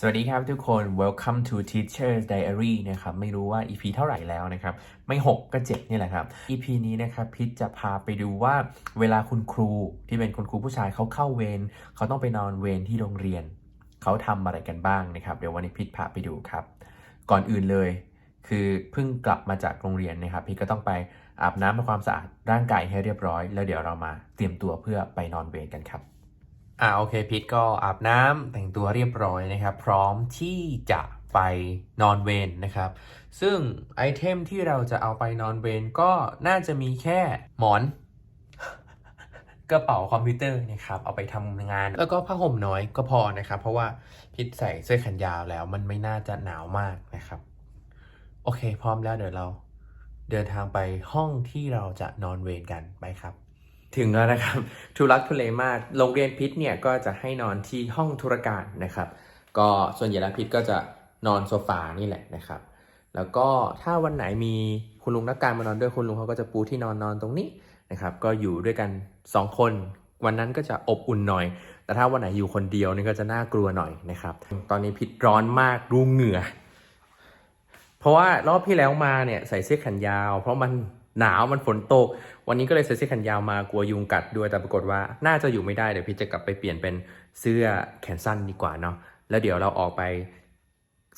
สวัสดีครับทุกคน welcome to Teacher's Diary นะครับ ไม่รู้ว่า EP เท่าไหร่แล้วนะครับ ไม่ 6 ก็ 7 นี่แหละครับ EP นี้นะครับพิทจะพาไปดูว่าเวลาคุณครูที่เป็นคุณครูผู้ชายเขาเข้าเวรเขาต้องไปนอนเวรที่โรงเรียน เขาทำอะไรกันบ้างนะครับ เดี๋ยววันนี้พิทพาไปดูครับ ก่อนอื่นเลย คือเพิ่งกลับมาจากโรงเรียนนะครับ พิทก็ต้องไปอาบน้ำทำความสะอาดร่างกายให้เรียบร้อย แล้วเดี๋ยวเรามาเตรียมตัวเพื่อไปนอนเวรกันครับ อ่าโอเคพิทก็อาบน้ำแต่งตัวเรียบร้อยนะครับ พร้อมที่จะไปนอนเวรนะครับ ซึ่งไอเทมที่เราจะเอาไปนอนเวรก็น่าจะมีแค่หมอน กระเป๋าคอมพิวเตอร์นะครับ เอาไปทำงาน แล้วก็ผ้าห่มน้อยก็พอนะครับ เพราะว่าพิทใส่เสื้อแขนยาวแล้วมันไม่น่าจะหนาวมากนะครับ โอเค พร้อมแล้วเดี๋ยวเรา เดินทางไปห้องที่เราจะนอนเวรกันไปครับ ถึงแล้วนะครับทุลักทุเลมากโรงเรียนพิษเนี่ยก็จะให้นอนที่ห้องธุรการนะครับ ก็ส่วนใหญ่แล้วพิษก็จะนอนโซฟานี่แหละนะครับ แล้วก็ถ้าวันไหนมีคุณลุงนักการมานอนด้วยคุณลุงเขาก็จะปูที่นอนนอนตรงนี้นะครับ ก็อยู่ด้วยกัน 2 คน วันนั้นก็จะอบอุ่นหน่อย แต่ถ้าวันไหนอยู่คนเดียวนี่ก็จะน่ากลัวหน่อยนะครับ ตอนนี้พิษร้อนมากรูเหงื่อ เพราะว่ารอบที่แล้วมาเนี่ยใส่เสื้อแขนยาว เพราะมัน หนาวมันฝนตก วันนี้ก็เลยใส่เสื้อแขนยาวมากลัวยุงกัดด้วยแต่ปรากฏว่าน่าจะอยู่ไม่ได้เดี๋ยวพี่จะกลับไปเปลี่ยนเป็นเสื้อแขนสั้นดีกว่าเนาะแล้วเดี๋ยวเราออกไป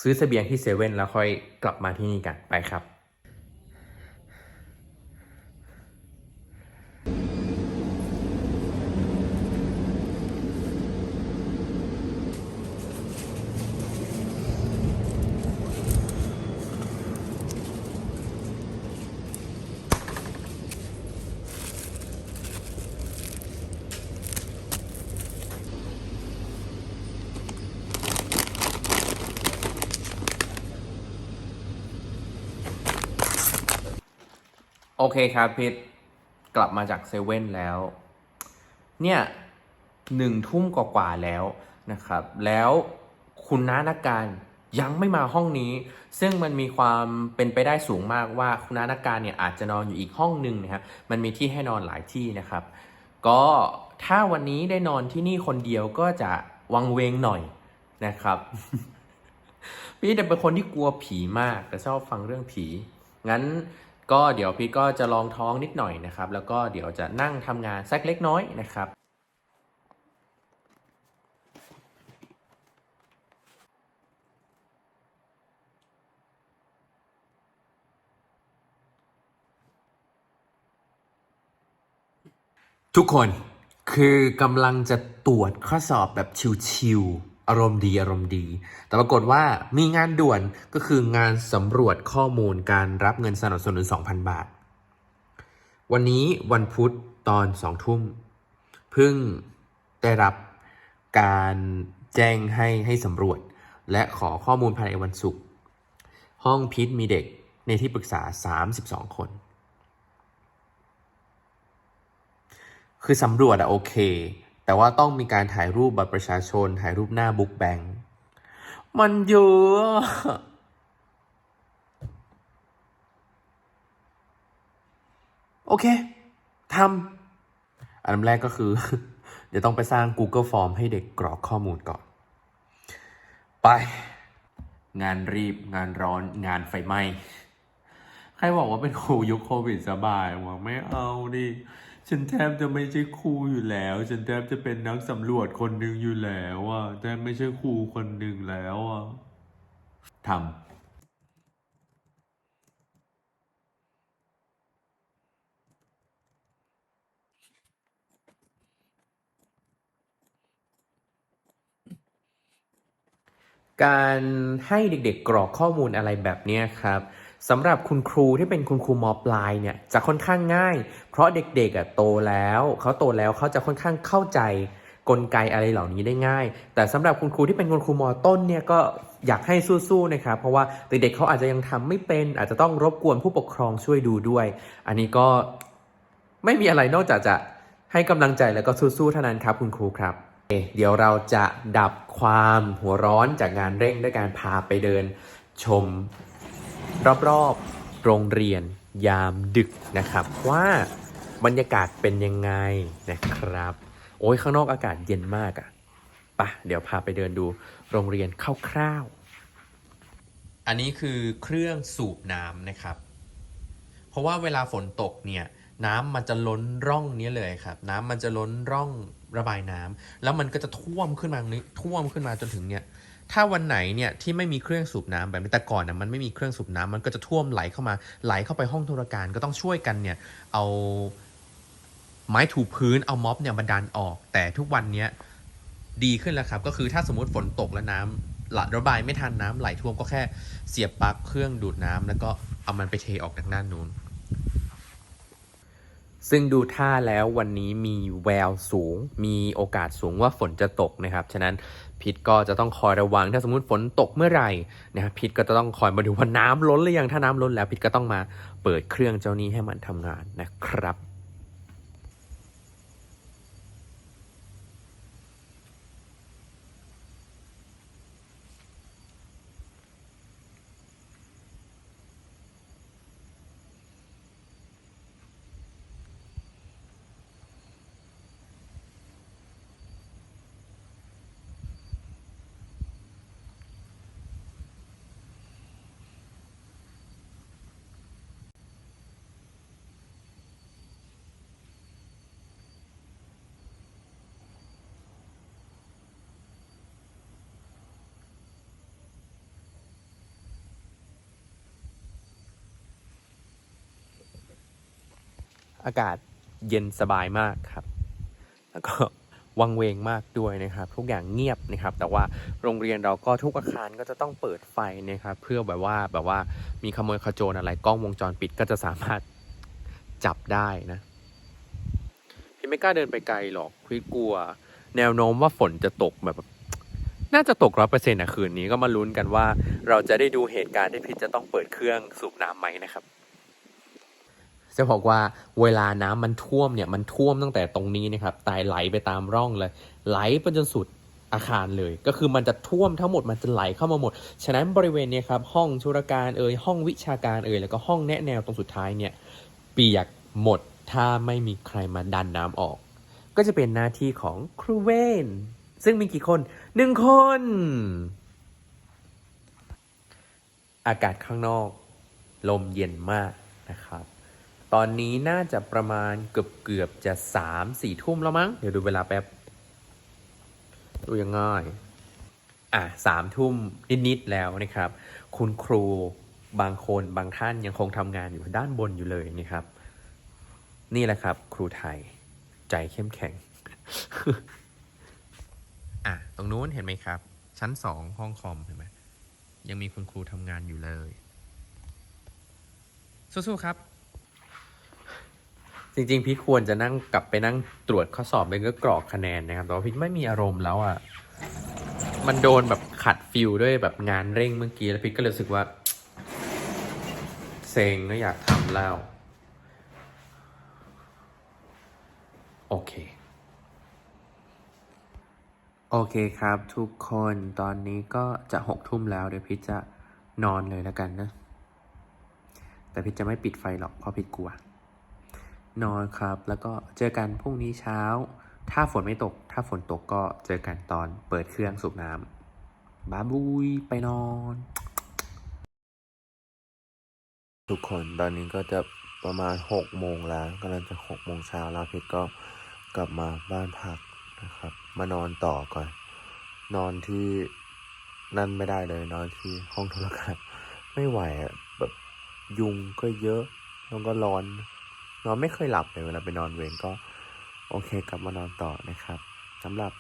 ซื้อเสบียงที่เซเว่นแล้วค่อยกลับมาที่นี่กันไปครับ โอเคครับพิทกลับมาจากเซเว่นแล้ว เนี่ยหนึ่งทุ่มกว่าๆแล้วนะครับ แล้วคุณน้านักการยังไม่มาห้องนี้ ซึ่งมันมีความเป็นไปได้สูงมากว่าคุณน้านักการเนี่ยอาจจะนอนอยู่อีกห้องหนึ่งนะครับมันมีที่ให้นอนหลายที่นะครับ ก็ถ้าวันนี้ได้นอนที่นี่คนเดียวก็จะวังเวงหน่อยนะครับ พี่แต่เป็นคนที่กลัวผีมากแต่ชอบฟังเรื่องผีงั้น ก็เดี๋ยวพี่ก็จะลองท้องนิดหน่อยนะครับ แล้วก็เดี๋ยวจะนั่งทำงานสักเล็กน้อยนะครับทุกคนคือกำลังจะตรวจข้อสอบแบบชิวๆ อารมณ์ดีอารมณ์ดี แต่ปรากฏว่ามีงานด่วนก็คืองานสำรวจข้อมูลการรับเงินสนับสนุน 2,000 บาท วันนี้วันพุธตอนสองทุ่มเพิ่งได้รับการแจ้งให้ให้สำรวจ และขอข้อมูลภายในวันศุกร์ห้องพิษมีเด็กในที่ปรึกษา 32 คน คือสำรวจอะโอเค แต่ว่าต้องมีการถ่ายรูปบัตรประชาชน ถ่ายรูปหน้าบุ๊กแบงมันเยอะโอเคทำอันดับแรกก็คือ เดี๋ยวต้องไปสร้าง Google Form ให้เด็กกรอกข้อมูลก่อน ไป งานรีบงานร้อนงานไฟไหม้ ใครบอกว่าเป็นครูยุคโควิดสบายว่าไม่เอาดิฉันแทบจะไม่ใช่ครูอยู่แล้ว ฉันแทบจะเป็นนักสำรวจคนหนึ่งอยู่แล้วอะแทบไม่ใช่ครูคนหนึ่งแล้วอะทำการให้เด็กๆกรอกข้อมูลอะไรแบบนี้ครับ สำหรับคุณครูที่เป็นคุณครูมปลายเนี่ยจะค่อนข้างง่าย เพราะเด็กๆอะโตแล้วเขาโตแล้วเขาจะค่อนข้างเข้าใจกลไกอะไรเหล่านี้ได้ง่าย แต่สำหรับคุณครูที่เป็นคุณครูมอต้นเนี่ยก็อยากให้สู้ๆนะครับเพราะว่าเด็กๆเขาอาจจะยังทำไม่เป็น อาจจะต้องรบกวนผู้ปกครองช่วยดูด้วย อันนี้ก็ไม่มีอะไรนอกจากจะให้กำลังใจแล้วก็สู้ๆเท่านั้นครับคุณครูครับเดี๋ยวเราจะดับความหัวร้อนจากงานเร่งด้วยการพาไปเดินชม รอบๆ โรงเรียนยามดึกนะครับ ว่าบรรยากาศเป็นยังไงนะครับ โอ้ยข้างนอกอากาศเย็นมากอะ่ะปะเดี๋ยวพาไปเดินดูโรงเรียนคร่าวๆ อันนี้คือเครื่องสูบน้ำนะครับ เพราะว่าเวลาฝนตกเนี่ยน้ำมันจะล้นร่องนี้เลยครับ น้ำมันจะล้นร่องระบายน้ำแล้วมันก็จะท่วมขึ้นมาตรงนี้ท่วมขึ้นมาจนถึงเนี่ย ถ้าวันไหนเนี่ยที่ไม่มีเครื่องสูบน้ำแบบนี้แต่ก่อนน่ะมันไม่มีเครื่องสูบน้ำมันก็จะท่วมไหลเข้ามาไหลเข้าไปห้องธุรการก็ต้องช่วยกันเนี่ยเอาไม้ถูพื้นเอาม็อบเนี่ยมาดันออก แต่ทุกวันเนี้ยดีขึ้นแล้วครับ ก็คือถ้าสมมติฝนตกแล้วน้ำละระบายไม่ทันน้ำไหลท่วมก็แค่เสียบปลั๊กเครื่องดูดน้ำแล้วก็เอามันไปเทออกจากด้านนู้น ซึ่งดูท่าแล้ววันนี้มีแววสูง มีโอกาสสูงว่าฝนจะตกนะครับ ฉะนั้น พิษก็จะต้องคอยระวังถ้าสมมติฝนตกเมื่อไหร่นะครับพิษก็จะต้องคอยมาดูว่าน้ำล้นหรือยังถ้าน้ำล้นแล้วพิษก็ต้องมาเปิดเครื่องเจ้านี้ให้มันทำงานนะครับ อากาศเย็นสบายมากครับ แล้วก็วังเวงมากด้วยนะครับ ทุกอย่างเงียบนะครับ แต่ว่าโรงเรียนเราก็ทุกอาคารก็จะต้องเปิดไฟนะครับ เพื่อแบบว่าแบบว่ามีขโมยขโจรอะไรกล้องวงจรปิดก็จะสามารถจับได้นะพี่ไม่กล้าเดินไปไกลหรอกพี่กลัว แนวโน้มว่าฝนจะตกแบบ น่าจะตกร้อยเปอร์เซ็นต์นะคืนนี้ก็มาลุ้นกันว่า เราจะได้ดูเหตุการณ์ที่พี่จะต้องเปิดเครื่องสูบน้ำไหมนะครับ จะบอกว่าเวลาน้ำมันท่วมเนี่ยมันท่วมตั้งแต่ตรงนี้นะครับตายไหลไปตามร่องเลย ไหลไปจนสุดอาคารเลย ก็คือมันจะท่วมทั้งหมดมันจะไหลเข้ามาหมด ฉะนั้นบริเวณเนี้ครับห้องธุรการเอ่ยห้องวิชาการเอ่ยแล้วก็ห้องแนะแนวตรงสุดท้ายเนี่ยเปียกหมดถ้าไม่มีใครมาดันน้ำออก ก็จะเป็นหน้าที่ของครูเวนซึ่งมีกี่คนหนึ่งคน อากาศข้างนอก ลมเย็นมากนะครับ ตอนนี้น่าจะประมาณเกือบเกือบจะสามสี่ทุ่มแล้วมั้ง เดี๋ยวดูเวลาแป๊บ ดูยังง่าย อะสามทุ่มนิดๆแล้วนะครับ คุณครูบางคนบางท่านยังคงทำงานอยู่ด้านบนอยู่เลยนะครับ นี่แหละครับ ครูไทยใจเข้มแข็ง อะ ตรงนู้นเห็นไหมครับ ชั้นสองห้องคอมเห็นไหมยังมีคุณครูทำงานอยู่เลย สู้ๆครับ จริงๆ พี่ควรจะนั่งกลับไปนั่งตรวจข้อสอบเป็นก็กรอกคะแนนนะครับ แต่ว่าพี่ไม่มีอารมณ์แล้วอะ่ะ มันโดนแบบขัดฟิลด้วยแบบงานเร่งเมื่อกี้แล้วพี่ก็เลยรู้สึกว่า เซ็งก็อยากทำแล้ว โอเค โอเคครับทุกคนตอนนี้ก็จะหกทุ่มแล้วเดี๋ยวพี่จะนอนเลยแล้วกันนะ แต่พี่จะไม่ปิดไฟหรอกเพราะพี่กลัว นอนครับ แล้วก็เจอกันพรุ่งนี้เช้า ถ้าฝนไม่ตก ถ้าฝนตกก็เจอกันตอนเปิดเครื่องสูบน้ำบาบุยไปนอน ทุกคนตอนนี้ก็จะประมาณหกโมงแล้วกำลังจะหกโมงเช้าแล้วพี่ก็กลับมาบ้านพักนะครับ มานอนต่อก่อน นอนที่นั่นไม่ได้เลยนอนที่ห้องโทรศัพท์ไม่ไหวอะแบบยุงก็เยอะแล้วก็ร้อน นอนไม่เคยหลับเลยเวลาไปนอนเวรก็โอเคกลับมานอนต่อนะครับสำหรับ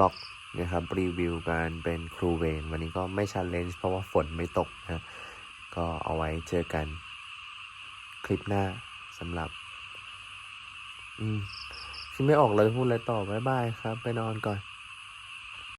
ล็อกนะครับรีวิวการเป็นครูเวรวันนี้ก็ไม่ชันเลนจ์เพราะว่าฝนไม่ตกนะก็เอาไว้เจอกันคลิปหน้าสำหรับ อืมคิดไม่ออกเลยพูดอะไรต่อบ๊ายบายครับ ไปนอนก่อน